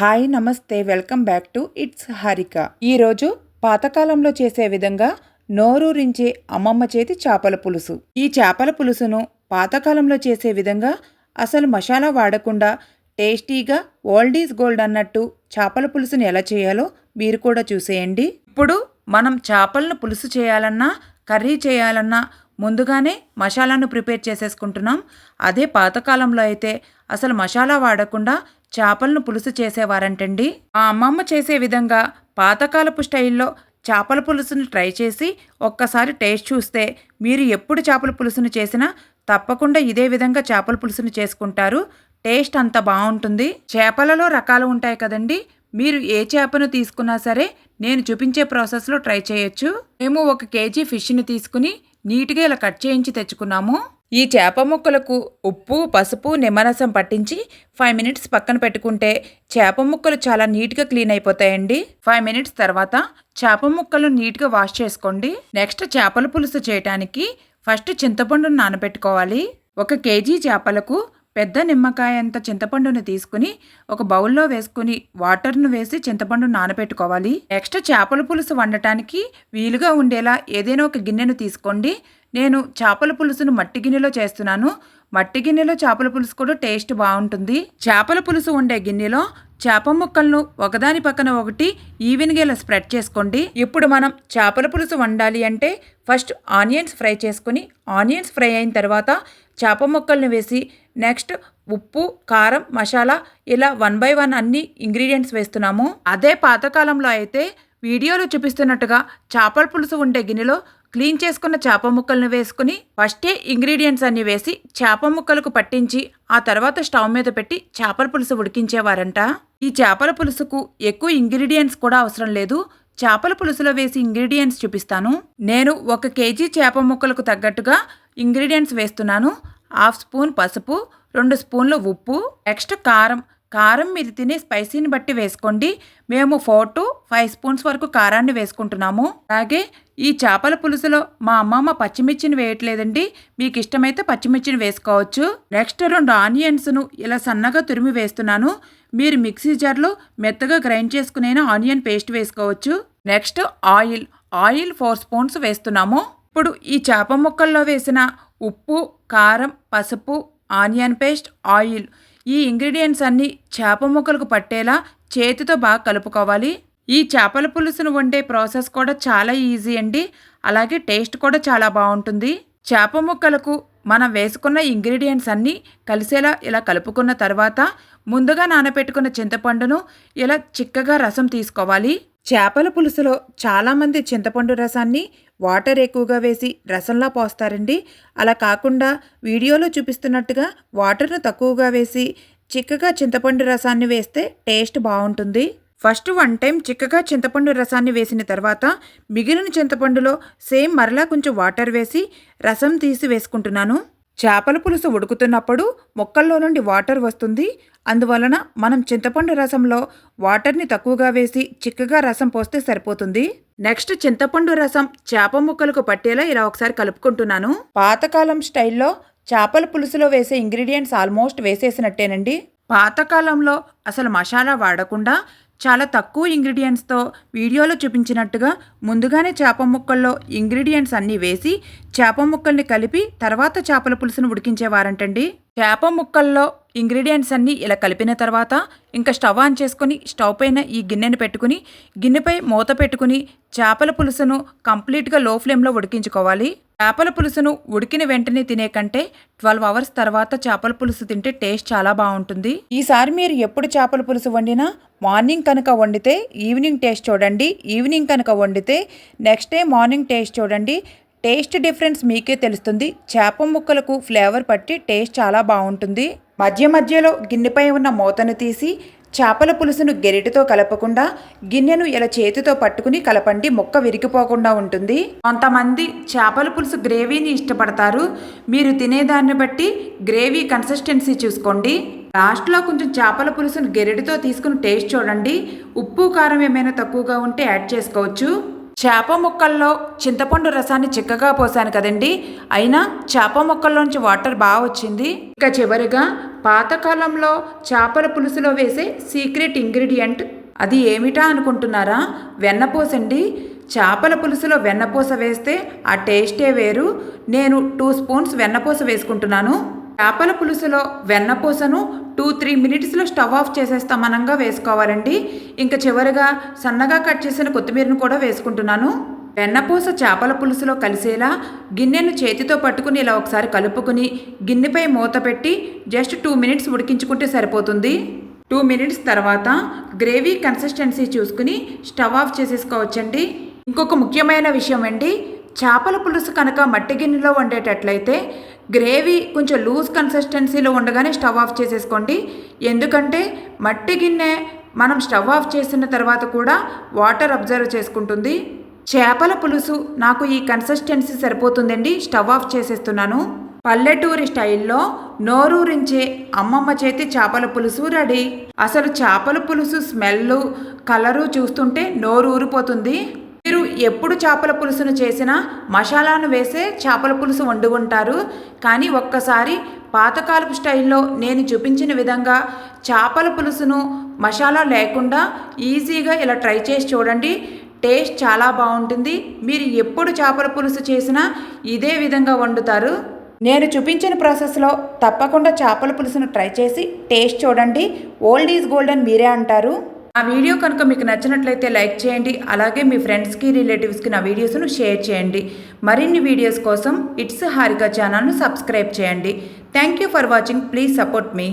Hi నమస్తే welcome back to it's Harika. ఈరోజు పాతకాలంలో చేసే విధంగా నోరూరించే అమ్మమ్మ చేతి చేపల పులుసు. ఈ చేపల పులుసును పాతకాలంలో చేసే విధంగా అసలు మసాలా వాడకుండా టేస్టీగా ఓల్డ్ ఈజ్ గోల్డ్ అన్నట్టు చేపల పులుసుని ఎలా చేయాలో మీరు కూడా చూసేయండి. ఇప్పుడు మనం చేపలను పులుసు చేయాలన్నా కర్రీ చేయాలన్నా ముందుగానే మసాలాను ప్రిపేర్ చేసేసుకుంటున్నాం. అదే పాతకాలంలో అయితే అసలు మసాలా వాడకుండా చేపలను పులుసు చేసేవారంటండి. ఆ అమ్మమ్మ చేసే విధంగా పాతకాలపు స్టైల్లో చేపల పులుసును ట్రై చేసి ఒక్కసారి టేస్ట్ చూస్తే మీరు ఎప్పుడు చేపల పులుసును చేసినా తప్పకుండా ఇదే విధంగా చేపల పులుసును చేసుకుంటారు. టేస్ట్ అంత బాగుంటుంది. చేపలలో రకాలు ఉంటాయి కదండి. మీరు ఏ చేపను తీసుకున్నా సరే నేను చూపించే ప్రాసెస్లో ట్రై చేయొచ్చు. మేము ఒక కేజీ ఫిష్ని తీసుకుని నీట్గా ఇలా కట్ చేయించి తెచ్చుకున్నాము. ఈ చేప ముక్కలకు ఉప్పు పసుపు నిమ్మరసం పట్టించి ఫైవ్ మినిట్స్ పక్కన పెట్టుకుంటే చేప ముక్కలు చాలా నీట్గా క్లీన్ అయిపోతాయండి. ఫైవ్ మినిట్స్ తర్వాత చేప ముక్కలు నీట్గా వాష్ చేసుకోండి. నెక్స్ట్ చేపల పులుసు చేయటానికి ఫస్ట్ చింతపండును నానబెట్టుకోవాలి. ఒక కేజీ చేపలకు పెద్ద నిమ్మకాయ అంత చింతపండును తీసుకుని ఒక బౌల్లో వేసుకుని వాటర్ను వేసి చింతపండు నానబెట్టుకోవాలి. నెక్స్ట్ చేపల పులుసు వండటానికి వీలుగా ఉండేలా ఏదైనా ఒక గిన్నెను తీసుకోండి. నేను చేపల పులుసును మట్టి గిన్నెలో చేస్తున్నాను. మట్టి గిన్నెలో చేపల పులుసు కూడా టేస్ట్ బాగుంటుంది. చేపల పులుసు ఉండే గిన్నెలో చేప ముక్కలను ఒకదాని పక్కన ఒకటి ఈవెన్గా ఇలా స్ప్రెడ్ చేసుకోండి. ఇప్పుడు మనం చేపల పులుసు వండాలి అంటే ఫస్ట్ ఆనియన్స్ ఫ్రై చేసుకుని ఆనియన్స్ ఫ్రై అయిన తర్వాత చేప ముక్కల్ని వేసి నెక్స్ట్ ఉప్పు కారం మసాలా ఇలా వన్ బై వన్ అన్ని ఇంగ్రీడియంట్స్ వేస్తున్నాము. అదే పాతకాలంలో అయితే వీడియోలో చూపిస్తున్నట్టుగా చేపల పులుసు ఉండే గిన్నెలో క్లీన్ చేసుకున్న చేప ముక్కలను వేసుకుని ఫస్టే ఇంగ్రీడియంట్స్ అన్ని వేసి చేప ముక్కలకు పట్టించి ఆ తర్వాత స్టవ్ మీద పెట్టి చేపల పులుసు ఉడికించేవారంట. ఈ చేపల పులుసుకు ఎక్కువ ఇంగ్రీడియంట్స్ కూడా అవసరం లేదు. చేపల పులుసులో వేసి ఇంగ్రీడియంట్స్ చూపిస్తాను. నేను ఒక కేజీ చేప ముక్కలకు తగ్గట్టుగా ఇంగ్రీడియంట్స్ వేస్తున్నాను. హాఫ్ స్పూన్ పసుపు రెండు స్పూన్లు ఉప్పు నెక్స్ట్ కారం. కారం మీరు తినే స్పైసీని బట్టి వేసుకోండి. మేము ఫోర్ టు ఫైవ్ స్పూన్స్ వరకు కారాన్ని వేసుకుంటున్నాము. అలాగే ఈ చేపల పులుసులో మా అమ్మమ్మ పచ్చిమిర్చిని వేయట్లేదండి. మీకు ఇష్టమైతే పచ్చిమిర్చిని వేసుకోవచ్చు. నెక్స్ట్ రెండు ఆనియన్స్ను ఇలా సన్నగా తురిమి వేస్తున్నాను. మీరు మిక్సీ జార్లో మెత్తగా గ్రైండ్ చేసుకునే ఆనియన్ పేస్ట్ వేసుకోవచ్చు. Next oil oil four spoons వేస్తున్నాము. ఇప్పుడు ఈ చేప ముక్కల్లో వేసిన ఉప్పు కారం పసుపు ఆనియన్ పేస్ట్ ఆయిల్ ఈ ఇంగ్రీడియంట్స్ అన్నీ చేప ముక్కలకు పట్టేలా చేతితో బాగా కలుపుకోవాలి. ఈ చేపల పులుసును వండే ప్రాసెస్ కూడా చాలా ఈజీ అండి. అలాగే టేస్ట్ కూడా చాలా బాగుంటుంది. చేప ముక్కలకు మనం వేసుకున్న ఇంగ్రీడియంట్స్ అన్నీ కలిసేలా ఇలా కలుపుకున్న తర్వాత ముందుగా నానబెట్టుకున్న చింతపండును ఇలా చిక్కగా రసం తీసుకోవాలి. చేపల పులుసులో చాలామంది చింతపండు రసాన్ని వాటర్ ఎక్కువగా వేసి రసంలా పోస్తారండి. అలా కాకుండా వీడియోలో చూపిస్తున్నట్టుగా వాటర్ను తక్కువగా వేసి చిక్కగా చింతపండు రసాన్ని వేస్తే టేస్ట్ బాగుంటుంది. ఫస్ట్ వన్ టైం చిక్కగా చింతపండు రసాన్ని వేసిన తర్వాత మిగిలిన చింతపండులో సేమ్ మరలా కొంచెం వాటర్ వేసి రసం తీసి వేసుకుంటున్నాను. చేపల పులుసు ఉడుకుతున్నప్పుడు మొక్కల్లో నుండి వాటర్ వస్తుంది. అందువలన మనం చింతపండు రసంలో వాటర్ని తక్కువగా వేసి చిక్కగా రసం పోస్తే సరిపోతుంది. నెక్స్ట్ చింతపండు రసం చేప ముక్కలకు పట్టేలా ఇలా ఒకసారి కలుపుకుంటున్నాను. పాతకాలం స్టైల్లో చేపల పులుసులో వేసే ఇంగ్రీడియంట్స్ ఆల్మోస్ట్ వేసేసినట్టేనండి. పాతకాలంలో అసలు మసాలా వాడకుండా చాలా తక్కువ ఇంగ్రీడియంట్స్తో వీడియోలో చూపించినట్టుగా ముందుగానే చేప ముక్కల్లో ఇంగ్రీడియంట్స్ అన్నీ వేసి చేప ముక్కల్ని కలిపి తర్వాత చేపల పులుసును ఉడికించేవారంటండి. చేప ముక్కల్లో ఇంగ్రీడియంట్స్ అన్నీ ఇలా కలిపిన తర్వాత ఇంకా స్టవ్ ఆన్ చేసుకుని స్టవ్ పైన ఈ గిన్నెను పెట్టుకుని గిన్నెపై మూత పెట్టుకుని చేపల పులుసును కంప్లీట్గా లో ఫ్లేమ్లో ఉడికించుకోవాలి. చేపల పులుసును ఉడికిన వెంటనే తినే కంటే ట్వెల్వ్ అవర్స్ తర్వాత చేపల పులుసు తింటే టేస్ట్ చాలా బాగుంటుంది. ఈసారి మీరు ఎప్పుడు చేపల పులుసు వండినా మార్నింగ్ కనుక వండితే ఈవినింగ్ టేస్ట్ చూడండి ఈవినింగ్ కనుక వండితే నెక్స్ట్ డే మార్నింగ్ టేస్ట్ చూడండి టేస్ట్ డిఫరెన్స్ మీకే తెలుస్తుంది. చేప ముక్కలకు ఫ్లేవర్ పట్టి టేస్ట్ చాలా బాగుంటుంది. మధ్య మధ్యలో గిన్నెపై ఉన్న మూతను తీసి చేపల పులుసును గెరిటితో కలపకుండా గిన్నెను ఇలా చేతితో పట్టుకుని కలపండి మొక్క విరిగిపోకుండా ఉంటుంది. కొంతమంది చేపల పులుసు గ్రేవీని ఇష్టపడతారు. మీరు తినేదాన్ని బట్టి గ్రేవీ కన్సిస్టెన్సీ చూసుకోండి. లాస్ట్లో కొంచెం చేపల పులుసును గెరిటితో తీసుకుని టేస్ట్ చూడండి. ఉప్పు కారం ఏమైనా తక్కువగా ఉంటే యాడ్ చేసుకోవచ్చు. చేప ముక్కల్లో చింతపండు రసాన్ని చిక్కగా పోసాను కదండి. అయినా చేప ముక్కల్లోంచి వాటర్ బాగా వచ్చింది. ఇక చివరిగా పాతకాలంలో చేపల పులుసులో వేసే సీక్రెట్ ఇంగ్రీడియంట్ అది ఏమిటా అనుకుంటున్నారా? వెన్నపూస అండి చేపల పులుసులో వెన్నపూస వేస్తే ఆ టేస్టే వేరు. నేను టూ స్పూన్స్ వెన్నపూస వేసుకుంటున్నాను. చేపల పులుసులో వెన్నపూసను టూ త్రీ మినిట్స్లో స్టవ్ ఆఫ్ చేసేస్తామనంగా వేసుకోవాలండి. ఇంకా చివరిగా సన్నగా కట్ చేసిన కొత్తిమీరను కూడా వేసుకుంటున్నాను. వెన్నపూస చేపల పులుసులో కలిసేలా గిన్నెను చేతితో పట్టుకుని ఇలా ఒకసారి కలుపుకుని గిన్నెపై మూత పెట్టి జస్ట్ టూ మినిట్స్ ఉడికించుకుంటే సరిపోతుంది. టూ మినిట్స్ తర్వాత గ్రేవీ కన్సిస్టెన్సీ చూసుకుని స్టవ్ ఆఫ్ చేసేసుకోవచ్చండి. ఇంకొక ముఖ్యమైన విషయం అండి చేపల పులుసు కనుక మట్టి గిన్నెలో వండేటట్లయితే గ్రేవీ కొంచెం లూజ్ కన్సిస్టెన్సీలో ఉండగానే స్టవ్ ఆఫ్ చేసేసుకోండి. ఎందుకంటే మట్టి గిన్నె మనం స్టవ్ ఆఫ్ చేసిన తర్వాత కూడా వాటర్ అబ్జర్వ్ చేసుకుంటుంది. చేపల పులుసు నాకు ఈ కన్సిస్టెన్సీ సరిపోతుందండి స్టవ్ ఆఫ్ చేసేస్తున్నాను. పల్లెటూరి స్టైల్లో నోరూరించే అమ్మమ్మ చేతి చేపల పులుసు రెడీ. అసలు చేపల పులుసు స్మెల్ కలరు చూస్తుంటే నోరు ఊరిపోతుంది మీరు ఎప్పుడు చేపల పులుసును చేసినా మసాలాను వేసే చేపల పులుసు వండుకుంటారు కానీ ఒక్కసారి పాతకాలపు స్టైల్లో నేను చూపించిన విధంగా చేపల పులుసును మసాలా లేకుండా ఈజీగా ఇలా ట్రై చేసి చూడండి. టేస్ట్ చాలా బాగుంటుంది. మీరు ఎప్పుడు చేపల పులుసు చేసినా ఇదే విధంగా వండుతారు. నేను చూపించిన ప్రాసెస్లో తప్పకుండా చేపల పులుసును ట్రై చేసి టేస్ట్ చూడండి. ఓల్డ్ ఈజ్ గోల్డెన్ మీరే అంటారు. ఆ వీడియో కనుక మీకు నచ్చినట్లయితే లైక్ చేయండి. అలాగే మీ ఫ్రెండ్స్కి రిలేటివ్స్కి నా వీడియోస్ను షేర్ చేయండి. మరిన్ని వీడియోస్ కోసం ఇట్స్ హారిక ఛానల్ను సబ్స్క్రైబ్ చేయండి. Thank you for watching. Please support me.